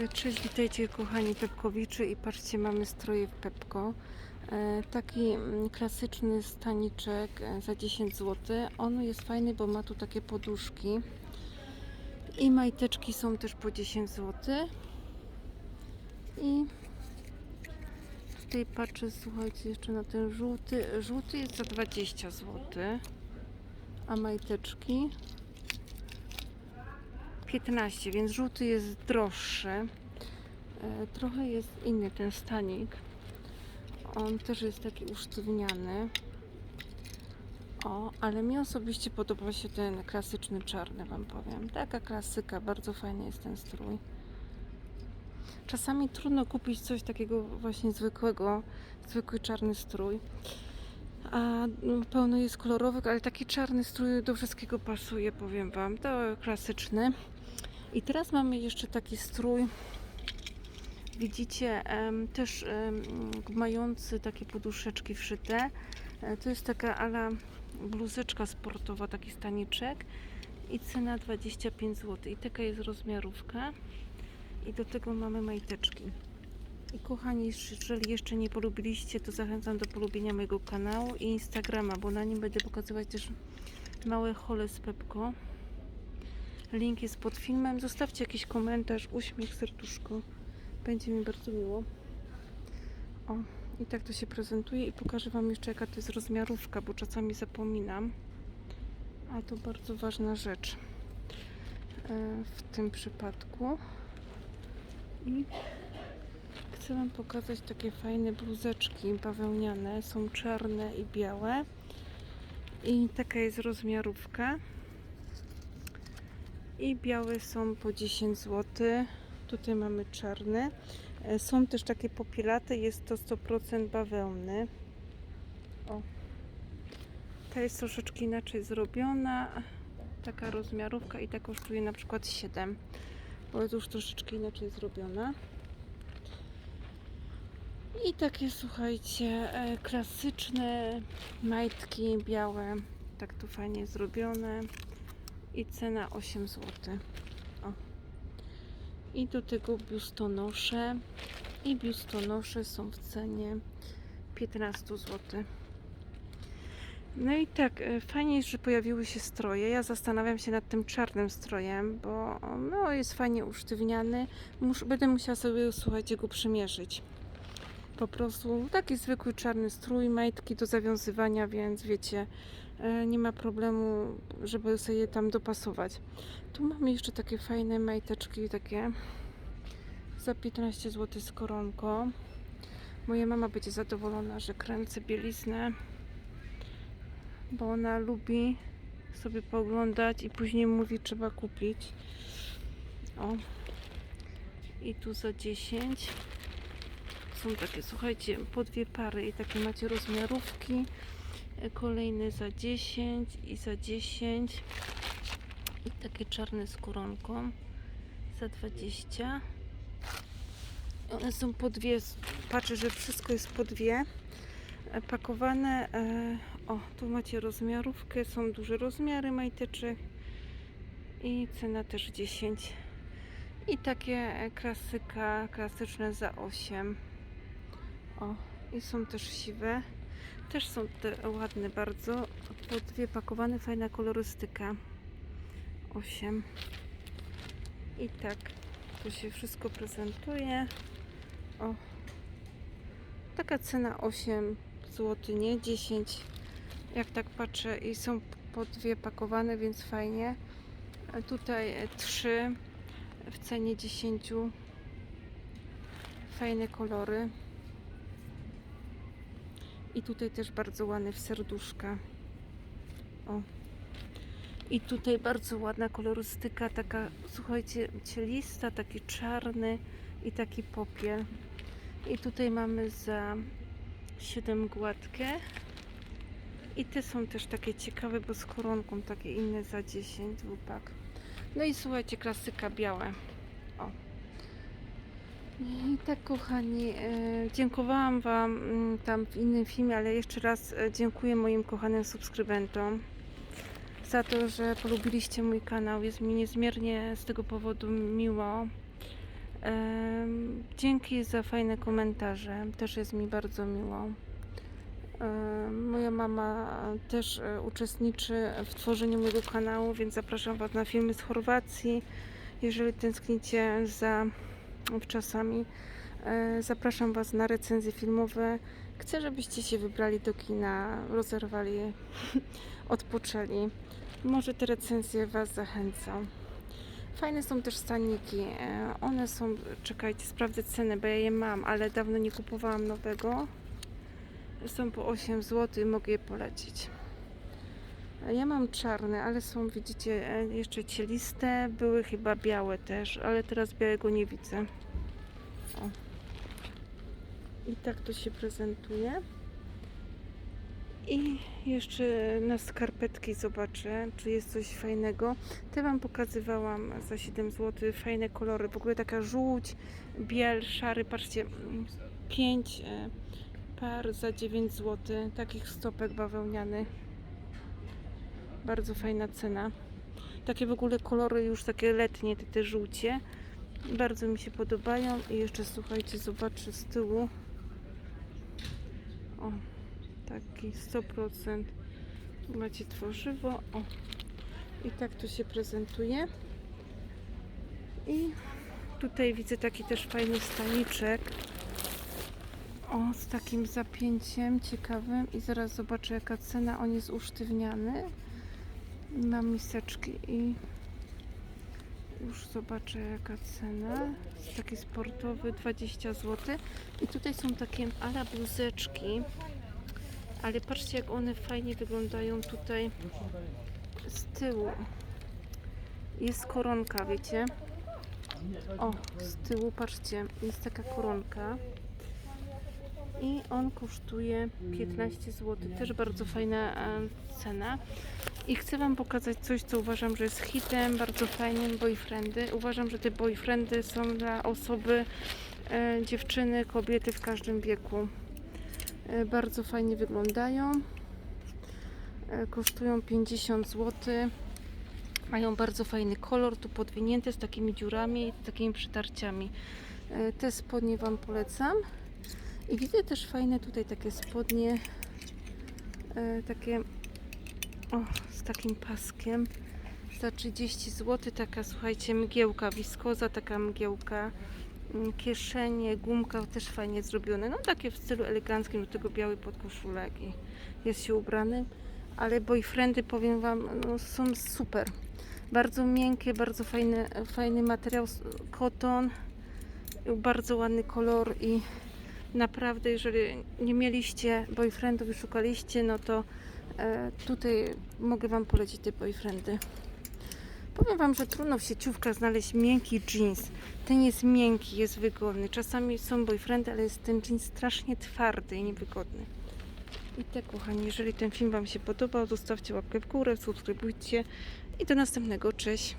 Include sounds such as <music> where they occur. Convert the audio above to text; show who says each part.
Speaker 1: E, Cześć, witajcie kochani Pepkowiczy i patrzcie, mamy stroje w Pepko. E, Taki mm, klasyczny staniczek e, za 10 zł. On jest fajny, bo ma tu takie poduszki. I majteczki są też po 10 zł. I tutaj patrzę, słuchajcie, jeszcze na ten żółty. Żółty jest za 20 zł. A majteczki 15, więc żółty jest droższy. E, Trochę jest inny ten stanik. On też jest taki usztywniany. O, ale mi osobiście podoba się ten klasyczny czarny, wam powiem. Taka klasyka, bardzo fajny jest ten strój. Czasami trudno kupić coś takiego właśnie zwykłego, zwykły czarny strój. A no, pełno jest kolorowych, ale taki czarny strój do wszystkiego pasuje, powiem Wam. To klasyczny. I teraz mamy jeszcze taki strój. Widzicie, też mający takie poduszeczki wszyte. E, To jest taka ala bluzeczka sportowa, taki staniczek. I cena 25 zł. I taka jest rozmiarówka. I do tego mamy majteczki. I kochani, jeżeli jeszcze nie polubiliście, to zachęcam do polubienia mojego kanału i Instagrama, bo na nim będę pokazywać też małe hole z Pepko. Link jest pod filmem. Zostawcie jakiś komentarz, uśmiech, serduszko. Będzie mi bardzo miło. O, i tak to się prezentuje i pokażę Wam jeszcze jaka to jest rozmiarówka, bo czasami zapominam. A to bardzo ważna rzecz e, w tym przypadku. I Chcę Wam pokazać takie fajne bluzeczki bawełniane. Są czarne i białe. I taka jest rozmiarówka. I białe są po 10 zł. Tutaj mamy czarne. E, Są też takie popielate. Jest to 100% bawełny. O. Ta jest troszeczkę inaczej zrobiona. Taka rozmiarówka i ta kosztuje na przykład 7. Bo jest już troszeczkę inaczej zrobiona. I takie, słuchajcie, e, klasyczne majtki białe, tak tu fajnie zrobione. I cena 8 zł. O. I do tego biustonosze. I biustonosze są w cenie 15 zł. No i tak, e, fajnie że pojawiły się stroje. Ja zastanawiam się nad tym czarnym strojem, bo no, jest fajnie usztywniany. Mus, będę musiała sobie, słuchajcie, go przymierzyć po prostu taki zwykły czarny strój, majtki do zawiązywania, więc wiecie, nie ma problemu, żeby sobie je tam dopasować. Tu mamy jeszcze takie fajne majteczki, takie za 15 zł z koronką. Moja mama będzie zadowolona, że kręcę bieliznę, bo ona lubi sobie pooglądać i później mówi, trzeba kupić. O. I tu za 10 są takie, słuchajcie, po dwie pary i takie macie rozmiarówki. Kolejne za 10 i za 10. I takie czarne z koronką za 20. One są po dwie, patrzę, że wszystko jest po dwie. E, Pakowane, e, o, tu macie rozmiarówkę, są duże rozmiary majteczek i cena też 10. I takie e, klasyka, klasyczne za 8. O, i są też siwe. Też są te ładne bardzo. Po dwie pakowane, fajna kolorystyka. 8. I tak to się wszystko prezentuje. O. Taka cena 8 zł, nie 10. Jak tak patrzę i są po dwie pakowane, więc fajnie. Tutaj 3 w cenie 10. Fajne kolory. I tutaj też bardzo ładny w serduszka. O. I tutaj bardzo ładna kolorystyka, taka, słuchajcie, cielista, taki czarny i taki popiel. I tutaj mamy za 7 gładkie. I te są też takie ciekawe, bo z koronką, takie inne za 10 dwupak. No i słuchajcie, klasyka białe. O. I tak, kochani, e, dziękowałam Wam mm, tam w innym filmie, ale jeszcze raz e, dziękuję moim kochanym subskrybentom za to, że polubiliście mój kanał. Jest mi niezmiernie z tego powodu miło. Em, Dzięki za fajne komentarze. Też jest mi bardzo miło. Moja mama też e, uczestniczy w tworzeniu mojego kanału, więc zapraszam Was na filmy z Chorwacji. Jeżeli tęsknicie za wczasami, e, zapraszam Was na recenzje filmowe. Chcę, żebyście się wybrali do kina, rozerwali, <laughs> odpoczęli. Może te recenzje Was zachęcą. Fajne są też staniki. E, One są, czekajcie, sprawdzę ceny, bo ja je mam, ale dawno nie kupowałam nowego. Są po 8 zł i mogę je polecić. E, Ja mam czarne, ale są, widzicie, e, jeszcze cieliste. Były chyba białe też, ale teraz białego nie widzę. O. I tak to się prezentuje. I jeszcze na skarpetki zobaczę, czy jest coś fajnego. Te Wam pokazywałam za 7 zł. Fajne kolory. W ogóle taka żółć, biel, szary. Patrzcie, 5 par za 9 zł. Takich stopek bawełnianych. Bardzo fajna cena. Takie w ogóle kolory już takie letnie, te, te żółcie. Bardzo mi się podobają. I jeszcze słuchajcie, zobaczę z tyłu. O, taki 100% macie tworzywo. O. I tak to się prezentuje. I tutaj widzę taki też fajny staniczek. O, z takim zapięciem ciekawym. I zaraz zobaczę jaka cena. On jest usztywniany. Mam miseczki i już zobaczę jaka cena. Jest taki sportowy 20 zł. I tutaj są takie ala bluzeczki. Ale patrzcie jak one fajnie wyglądają tutaj z tyłu. Jest koronka, wiecie? O, z tyłu patrzcie, jest taka koronka. I on kosztuje 15 zł. Też bardzo fajna e, cena. I chcę Wam pokazać coś, co uważam, że jest hitem, bardzo fajnym, boyfriendy. Uważam, że te boyfriendy są dla osoby, e, dziewczyny, kobiety w każdym wieku. E, bardzo fajnie wyglądają. E, kosztują 50 zł. Mają bardzo fajny kolor, tu podwinięte z takimi dziurami takimi przytarciami. E, Te spodnie Wam polecam. I widzę też fajne tutaj takie spodnie, e, takie o, z takim paskiem za 30 zł. Taka, słuchajcie, mgiełka, wiskoza, taka mgiełka, mm, kieszenie, gumka też fajnie zrobione. No takie w stylu eleganckim, do tego biały podkoszulek i jest się ubrany. Ale boyfriendy, powiem Wam, no, są super. Bardzo miękkie, bardzo fajny, fajny materiał, koton, bardzo ładny kolor i naprawdę, jeżeli nie mieliście boyfriendów i szukaliście, no to tutaj mogę Wam polecić te boyfriendy. Powiem Wam, że trudno w sieciówkach znaleźć miękki jeans. Ten jest miękki, jest wygodny. Czasami są boyfriendy, ale jest ten jeans strasznie twardy i niewygodny. I tak, kochani, jeżeli ten film Wam się podobał, zostawcie łapkę w górę, subskrybujcie i do następnego. Cześć!